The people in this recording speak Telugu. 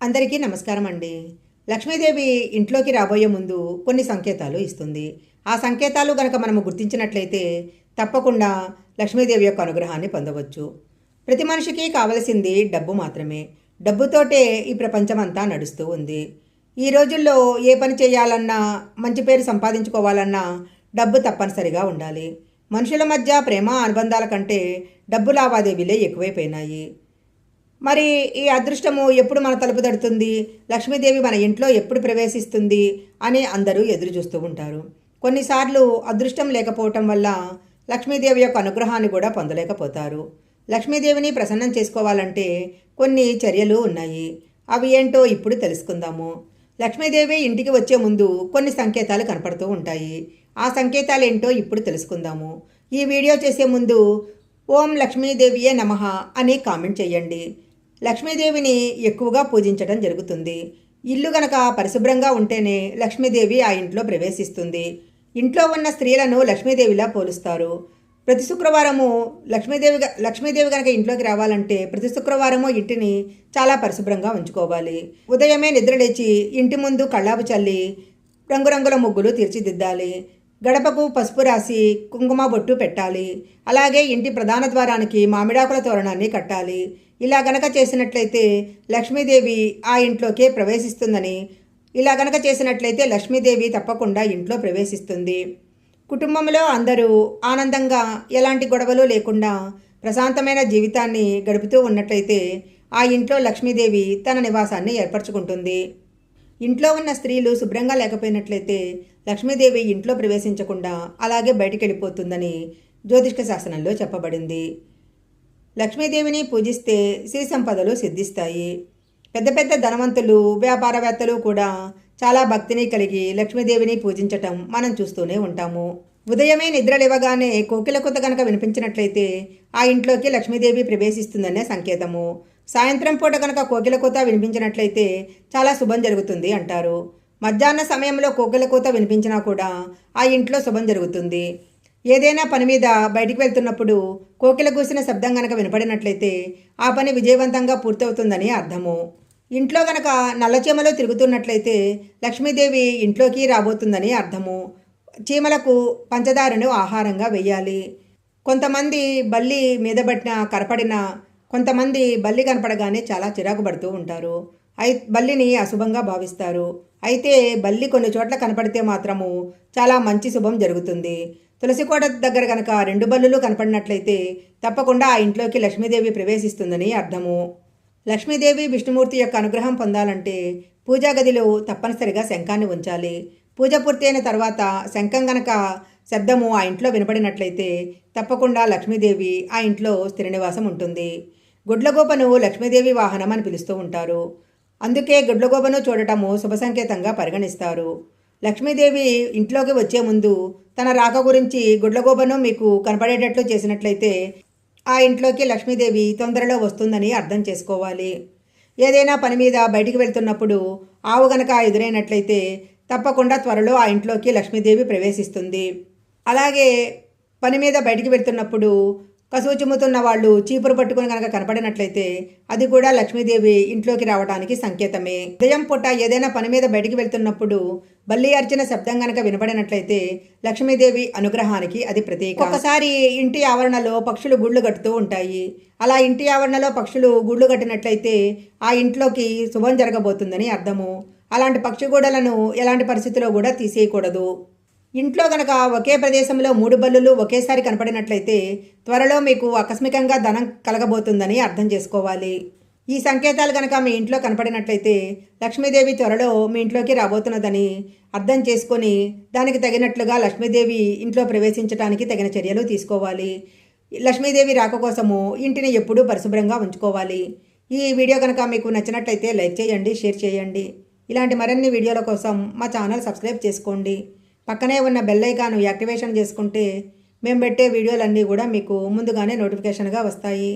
అందరికీ నమస్కారం అండి లక్ష్మీదేవి ఇంట్లోకి రాబోయే ముందు కొన్ని సంకేతాలు ఇస్తుంది. ఆ సంకేతాలు గనక మనము గుర్తించినట్లయితే తప్పకుండా లక్ష్మీదేవి యొక్క అనుగ్రహాన్ని పొందవచ్చు. ప్రతి మనిషికి కావలసింది డబ్బు మాత్రమే. డబ్బుతోటే ఈ ప్రపంచమంతా నడుస్తూ ఉంది. ఈ రోజుల్లో ఏ పని చేయాలన్నా మంచి పేరు సంపాదించుకోవాలన్నా డబ్బు తప్పనిసరిగా ఉండాలి. మనుషుల మధ్య ప్రేమ అనుబంధాల కంటే డబ్బు లావాదేవీలే ఎక్కువైపోయినాయి. మరి ఈ అదృష్టము ఎప్పుడు మన తలుపు తడుతుంది? లక్ష్మీదేవి మన ఇంట్లో ఎప్పుడు ప్రవేశిస్తుంది? అని అందరూ ఎదురు చూస్తూ ఉంటారు. కొన్నిసార్లు అదృష్టం లేకపోవటం వల్ల లక్ష్మీదేవి యొక్క అనుగ్రహాన్ని కూడా పొందలేకపోతారు. లక్ష్మీదేవిని ప్రసన్నం చేసుకోవాలంటే కొన్ని చర్యలు ఉన్నాయి. అవి ఏంటో ఇప్పుడు తెలుసుకుందాము. లక్ష్మీదేవి ఇంటికి వచ్చే ముందు కొన్ని సంకేతాలు కనపడుతూ ఉంటాయి. ఆ సంకేతాలు ఏంటో ఇప్పుడు తెలుసుకుందాము. ఈ వీడియో చేసే ముందు ఓం లక్ష్మీదేవియే నమః అని కామెంట్ చేయండి. లక్ష్మీదేవిని ఎక్కువగా పూజించడం జరుగుతుంది. ఇల్లు గనక పరిశుభ్రంగా ఉంటేనే లక్ష్మీదేవి ఆ ఇంట్లో ప్రవేశిస్తుంది. ఇంట్లో ఉన్న స్త్రీలను లక్ష్మీదేవిలా పోలుస్తారు. ప్రతి శుక్రవారము లక్ష్మీదేవి లక్ష్మీదేవి కనుక ఇంట్లోకి రావాలంటే ప్రతి శుక్రవారము ఇంటిని చాలా పరిశుభ్రంగా ఉంచుకోవాలి. ఉదయమే నిద్రలేచి ఇంటి ముందు కళ్ళాపు చల్లి రంగురంగుల ముగ్గులు తీర్చిదిద్దాలి. గడపకు పసుపు రాసి కుంకుమ బొట్టు పెట్టాలి. అలాగే ఇంటి ప్రధాన ద్వారానికి మామిడాకుల తోరణాన్ని కట్టాలి. ఇలా గనక చేసినట్లయితే లక్ష్మీదేవి ఆ ఇంట్లోకే ప్రవేశిస్తుందని ఇలా గనక చేసినట్లయితే లక్ష్మీదేవి తప్పకుండా ఇంట్లో ప్రవేశిస్తుంది. కుటుంబంలో అందరూ ఆనందంగా ఎలాంటి గొడవలు లేకుండా ప్రశాంతమైన జీవితాన్ని గడుపుతూ ఉన్నట్లయితే ఆ ఇంట్లో లక్ష్మీదేవి తన నివాసాన్ని ఏర్పరచుకుంటుంది. ఇంట్లో ఉన్న స్త్రీలు శుభ్రంగా లేకపోయినట్లయితే లక్ష్మీదేవి ఇంట్లో ప్రవేశించకుండా అలాగే బయటికి వెళ్ళిపోతుందని జ్యోతిష్క శాసనంలో చెప్పబడింది. లక్ష్మీదేవిని పూజిస్తే శ్రీ సంపదలు సిద్ధిస్తాయి. పెద్ద పెద్ద ధనవంతులు వ్యాపారవేత్తలు కూడా చాలా భక్తిని కలిగి లక్ష్మీదేవిని పూజించటం మనం చూస్తూనే ఉంటాము. ఉదయమే నిద్ర లేవగానే కోకిల కొత్త కనుక వినిపించినట్లయితే ఆ ఇంట్లోకి లక్ష్మీదేవి ప్రవేశిస్తుందనే సంకేతము. సాయంత్రం పూట కనుక కోకిల కూత వినిపించినట్లయితే చాలా శుభం జరుగుతుంది అంటారు. మధ్యాహ్న సమయంలో కోకిల కూత వినిపించినా కూడా ఆ ఇంట్లో శుభం జరుగుతుంది. ఏదైనా పని మీద బయటికి వెళ్తున్నప్పుడు కోకిల కూసిన శబ్దం గనక వినపడినట్లయితే ఆ పని విజయవంతంగా పూర్తవుతుందని అర్థము. ఇంట్లో గనక నల్లచీమలో తిరుగుతున్నట్లయితే లక్ష్మీదేవి ఇంట్లోకి రాబోతుందని అర్థము. చీమలకు పంచదారను ఆహారంగా వేయాలి కొంతమంది బల్లి మీద పట్టిన కనపడిన కొంతమంది బల్లి కనపడగానే చాలా చిరాకు పడుతూ ఉంటారు. అయి బల్లిని అశుభంగా భావిస్తారు. అయితే బల్లి కొన్ని చోట్ల కనపడితే మాత్రము చాలా మంచి శుభం జరుగుతుంది. తులసికోట దగ్గర కనుక రెండు బల్లులు కనపడినట్లయితే తప్పకుండా ఆ ఇంట్లోకి లక్ష్మీదేవి ప్రవేశిస్తుందని అర్థము. లక్ష్మీదేవి విష్ణుమూర్తి యొక్క అనుగ్రహం పొందాలంటే పూజా గదిలో తప్పనిసరిగా శంఖాన్ని ఉంచాలి. పూజ పూర్తయిన తర్వాత శంఖం గనక శబ్దము ఆ ఇంట్లో వినపడినట్లయితే తప్పకుండా లక్ష్మీదేవి ఆ ఇంట్లో స్థిర నివాసం ఉంటుంది. గుడ్లగోపను లక్ష్మీదేవి వాహనం అని పిలుస్తూ ఉంటారు. అందుకే గుడ్లగోపను చూడటము శుభ సంకేతంగా పరిగణిస్తారు. లక్ష్మీదేవి ఇంట్లోకి వచ్చే ముందు తన రాక గురించి గుడ్లగోబను మీకు కనపడేటట్లు చేసినట్లయితే ఆ ఇంట్లోకి లక్ష్మీదేవి తొందరలో వస్తుందని అర్థం చేసుకోవాలి. ఏదైనా పని మీద బయటికి వెళ్తున్నప్పుడు ఆవు గనక ఎదురైనట్లయితే తప్పకుండా త్వరలో ఆ ఇంట్లోకి లక్ష్మీదేవి ప్రవేశిస్తుంది. అలాగే పని మీద బయటికి వెళ్తున్నప్పుడు కసువు చిమ్ముతున్న వాళ్ళు చీపురు పట్టుకుని కనుక కనపడినట్లయితే అది కూడా లక్ష్మీదేవి ఇంట్లోకి రావడానికి సంకేతమే. ఉదయం పూట ఏదైనా పని మీద బయటికి వెళ్తున్నప్పుడు బల్లి అర్చన శబ్దం కనుక వినపడినట్లయితే లక్ష్మీదేవి అనుగ్రహానికి అది ప్రతీక. ఒకసారి ఇంటి ఆవరణలో పక్షులు గుళ్ళు కట్టుతూ ఉంటాయి. అలా ఇంటి ఆవరణలో పక్షులు గుళ్ళు కట్టినట్లయితే ఆ ఇంట్లోకి శుభం జరగబోతుందని అర్థము. అలాంటి పక్షి గూడలను ఎలాంటి పరిస్థితిలో కూడా తీసేయకూడదు. ఇంట్లో గనక ఒకే ప్రదేశంలో మూడు బల్లులు ఒకేసారి కనపడినట్లయితే త్వరలో మీకు ఆకస్మికంగా ధనం కలగబోతుందని అర్థం చేసుకోవాలి. ఈ సంకేతాలు కనుక మీ ఇంట్లో కనపడినట్లయితే లక్ష్మీదేవి త్వరలో మీ ఇంట్లోకి రాబోతున్నదని అర్థం చేసుకొని దానికి తగినట్లుగా లక్ష్మీదేవి ఇంట్లో ప్రవేశించడానికి తగిన చర్యలు తీసుకోవాలి. లక్ష్మీదేవి రాక కోసము ఇంటిని ఎప్పుడూ పరిశుభ్రంగా ఉంచుకోవాలి. ఈ వీడియో కనుక మీకు నచ్చినట్లయితే లైక్ చేయండి షేర్ చేయండి. ఇలాంటి మరిన్ని వీడియోల కోసం మా ఛానల్ సబ్స్క్రైబ్ చేసుకోండి. పక్కనే ఉన్న బెల్ ఐకాన్ యాక్టివేషన్ చేసుకుంటే మేము పెట్టే వీడియోలన్నీ కూడా మీకు ముందుగానే నోటిఫికేషన్గా వస్తాయి.